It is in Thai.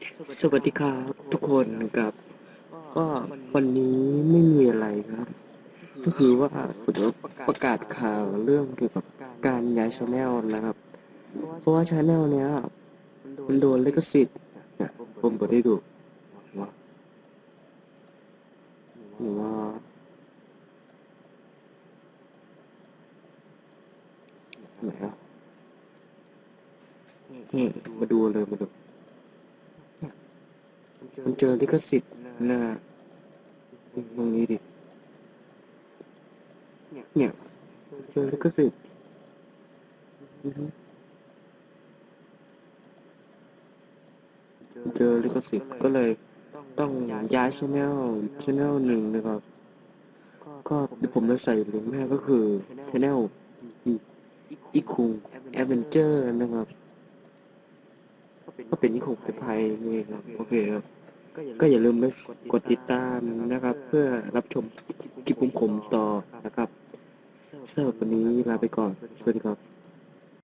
สวัสดีครับทุกคนครับก็วันนี้ไม่มีอะไรครับ ก็คือว่าผมจะประกาศข่าวเรื่องเกี่ยวกับการย้ายชาแนลนะครับ เพราะว่าชาแนลเนี้ยมันโดนลิขสิทธิ์เนี่ยผมก็ได้ดูว่าหรือว่าไหนอะนี่มาดูเลยมาดู มันเจอลิขสิทธิ์หน้าตรงนี้ดิ เนี่ยเจอลิขสิทธิ์อือฮึเจอลิขสิทธิ์ก็เลยต้องย้ายชแนลชแนลหนึ่งนะครับ ก็เดี๋ยวผมจะใส่ลิงก์ให้ก็คือชแนลอีคุงแอดเวนเจอร์นะครับ ก็เป็นอีคุงไทยนี่ครับ โอเคครับ ก็อย่าลืมไปกดติดตามนะครับ เพื่อรับชมคลิปผมต่อนะครับสำหรับวันนี้ลาไปก่อน สวัสดีครับ